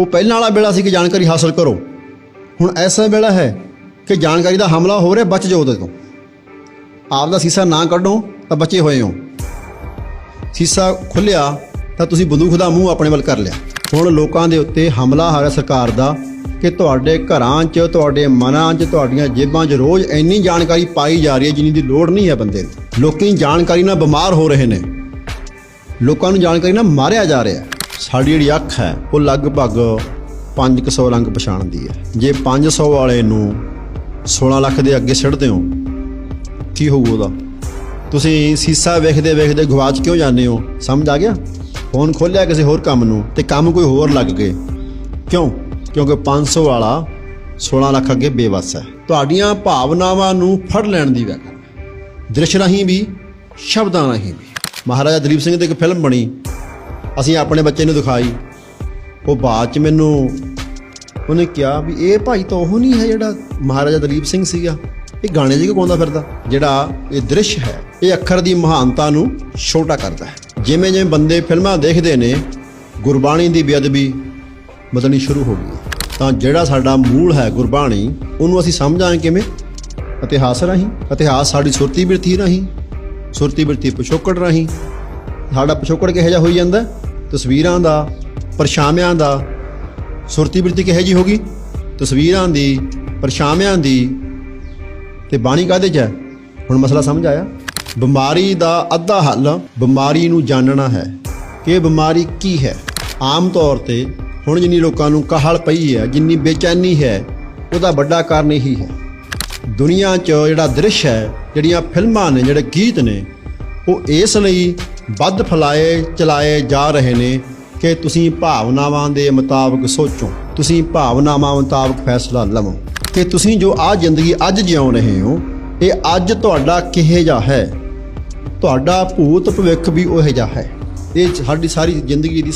ਉਹ ਪਹਿਲਾਂ ਵਾਲਾ ਵੇਲਾ ਸੀ ਕਿ ਜਾਣਕਾਰੀ ਹਾਸਲ ਕਰੋ। ਹੁਣ ਐਸਾ ਵੇਲਾ ਹੈ ਕਿ ਜਾਣਕਾਰੀ ਦਾ ਹਮਲਾ ਹੋ ਰਿਹਾ ਬਚ ਜਾਓ ਉਹਦੇ ਤੋਂ। ਆਪ ਦਾ ਸੀਸਾ ਨਾ ਕੱਢੋ ਤਾਂ ਬਚੇ ਹੋਏ ਹੋ। ਸੀਸਾ ਖੁੱਲਿਆ ਤਾਂ ਤੁਸੀਂ ਬੰਦੂਕ ਦਾ ਮੂੰਹ ਆਪਣੇ ਵੱਲ ਕਰ ਲਿਆ। ਹੁਣ ਲੋਕਾਂ ਦੇ ਉੱਤੇ ਹਮਲਾ ਹੋ ਰਿਹਾ ਸਰਕਾਰ ਦਾ ਕਿ ਤੁਹਾਡੇ ਘਰਾਂ 'ਚ, ਤੁਹਾਡੇ ਮਨਾਂ 'ਚ, ਤੁਹਾਡੀਆਂ ਜੇਬਾਂ 'ਚ ਰੋਜ਼ ਇੰਨੀ ਜਾਣਕਾਰੀ ਪਾਈ ਜਾ ਰਹੀ ਹੈ ਜਿੰਨੀ ਦੀ ਲੋੜ ਨਹੀਂ ਹੈ ਬੰਦੇ ਨੂੰ ਲੋਕੀ ਜਾਣਕਾਰੀ ਨਾਲ ਬਿਮਾਰ ਹੋ ਰਹੇ ਨੇ। ਲੋਕਾਂ ਨੂੰ ਜਾਣਕਾਰੀ ਨਾਲ ਮਾਰਿਆ ਜਾ ਰਿਹਾ। ਸਾਡੀ ਜਿਹੜੀ ਅੱਖ ਹੈ, ਉਹ ਲਗਭਗ 500 ਰੰਗ ਪਛਾਣਦੀ ਹੈ। ਜੇ 500 ਵਾਲੇ ਨੂੰ 16 ਲੱਖ ਦੇ ਅੱਗੇ ਸਿੱਟਦੇ ਹੋ, ਕੀ ਹੋਊ ਉਹਦਾ? ਤੁਸੀਂ ਸੀਸਾ ਵੇਖਦੇ ਵੇਖਦੇ ਗਵਾਚ ਕਿਉਂ ਜਾਂਦੇ ਹੋ? ਸਮਝ ਆ ਗਿਆ? ਫੋਨ ਖੋਲਿਆ ਕਿਸੇ ਹੋਰ ਕੰਮ ਨੂੰ ਤੇ ਕੰਮ ਕੋਈ ਹੋਰ ਲੱਗ ਗਏ। ਕਿਉਂ? ਕਿਉਂਕਿ 500 ਵਾਲਾ 16 ਲੱਖ ਅੱਗੇ ਬੇਵਸ ਹੈ। ਤੁਹਾਡੀਆਂ ਭਾਵਨਾਵਾਂ ਨੂੰ ਫੜ ਲੈਣ ਦੀ ਵਜ੍ਹਾ ਦ੍ਰਿਸ਼ ਰਾਹੀਂ ਵੀ, ਸ਼ਬਦਾਂ ਰਾਹੀਂ ਵੀ। ਮਹਾਰਾਜਾ ਦਲੀਪ ਸਿੰਘ ਦੀ ਇੱਕ ਫਿਲਮ ਬਣੀ। ਅਸੀਂ ਆਪਣੇ ਬੱਚੇ ਨੂੰ ਦਿਖਾਈ। ਉਹ ਬਾਅਦ ਚ ਮੈਨੂੰ ਉਹਨੇ ਕਿਹਾ ਵੀ ਇਹ ਭਾਈ ਤਾਂ ਉਹ ਨਹੀਂ ਹੈ ਜਿਹੜਾ ਮਹਾਰਾਜਾ ਦਲੀਪ ਸਿੰਘ ਸੀਗਾ। ਇਹ ਗਾਣੇ ਜਿਹੇ ਗਾਉਂਦਾ ਫਿਰਦਾ? ਜਿਹੜਾ ਇਹ ਦ੍ਰਿਸ਼ ਹੈ, ਇਹ ਅੱਖਰ ਦੀ ਮਹਾਨਤਾ ਨੂੰ ਛੋਟਾ ਕਰਦਾ ਹੈ। ਜਿਵੇਂ ਜਿਵੇਂ ਬੰਦੇ ਫਿਲਮਾਂ ਦੇਖਦੇ ਨੇ, ਗੁਰਬਾਣੀ ਦੀ ਬੇਅਦਬੀ ਬਦਲਣੀ ਸ਼ੁਰੂ ਹੋ ਗਈ। ਹੈ। ਤਾਂ ਜਿਹੜਾ ਸਾਡਾ ਮੂਲ ਹੈ ਗੁਰਬਾਣੀ, ਉਹਨੂੰ ਅਸੀਂ ਸਮਝਾਂਗੇ ਕਿਵੇਂ? ਇਤਿਹਾਸ ਰਾਹੀਂ। ਇਤਿਹਾਸ ਸਾਡੀ ਸੁਰਤੀ ਬਿਰਤੀ ਰਾਹੀਂ, ਸੁਰਤੀ ਬਿਰਤੀ ਪਿਛੋਕੜ ਰਾਹੀਂ। ਸਾਡਾ ਪਿਛੋਕੜ ਕਿਹੋ ਜਿਹਾ ਹੋਈ ਜਾਂਦਾ? ਤਸਵੀਰਾਂ ਦਾ, ਪਰਛਾਵਿਆਂ ਦਾ ਸੁਰਤੀ ਬਿਰਤੀ ਕਿਹੋ ਜਿਹੀ ਹੋਗੀ? ਤਸਵੀਰਾਂ ਦੀ, ਪਰਛਾਵਿਆਂ ਦੀ। ਤੇ ਬਾਣੀ ਕਾਹਦੇ ਚ ਹੈ? ਹੁਣ ਮਸਲਾ ਸਮਝ ਆਇਆ? ਬਿਮਾਰੀ ਦਾ ਅੱਧਾ ਹੱਲ ਬਿਮਾਰੀ ਨੂੰ ਜਾਣਨਾ ਹੈ। ਕਿ ਬਿਮਾਰੀ ਕੀ ਹੈ? ਆਮ ਤੌਰ ਤੇ ਹੁਣ ਜਿੰਨੀ ਲੋਕਾਂ ਨੂੰ ਕਾਹਲ ਪਈ ਹੈ, ਜਿੰਨੀ ਬੇਚੈਨੀ ਹੈ, ਉਹਦਾ ਵੱਡਾ ਕਾਰਨ ਇਹੀ ਹੈ। ਦੁਨੀਆ 'ਚ ਜਿਹੜਾ ਦ੍ਰਿਸ਼ ਹੈ, ਜਿਹੜੀਆਂ ਫਿਲਮਾਂ ਨੇ, ਜਿਹੜੇ ਗੀਤ ਨੇ, ਉਹ ਇਸ ਲਈ ਵੱਧ ਫਲਾਏ ਚਲਾਏ ਜਾ ਰਹੇ ਨੇ ਕਿ ਤੁਸੀਂ ਭਾਵਨਾਵਾਂ ਦੇ ਮੁਤਾਬਕ ਸੋਚੋ, ਤੁਸੀਂ ਭਾਵਨਾਵਾਂ ਮੁਤਾਬਕ ਫੈਸਲਾ ਲਵੋ। ਕਿ ਤੁਸੀਂ ਜੋ ਆ ਜ਼ਿੰਦਗੀ ਅੱਜ ਜਿਉ ਰਹੇ ਹੋ, ਇਹ ਅੱਜ ਤੁਹਾਡਾ ਕਿਹੇ ਜਿਹਾ ਹੈ? ਤੁਹਾਡਾ ਭੂਤ ਭਵਿੱਖ ਵੀ ਉਹ ਜਿਹਾ ਹੈ। ਇਹ ਸਾਡੀ ਸਾਰੀ ਜ਼ਿੰਦਗੀ ਦੀ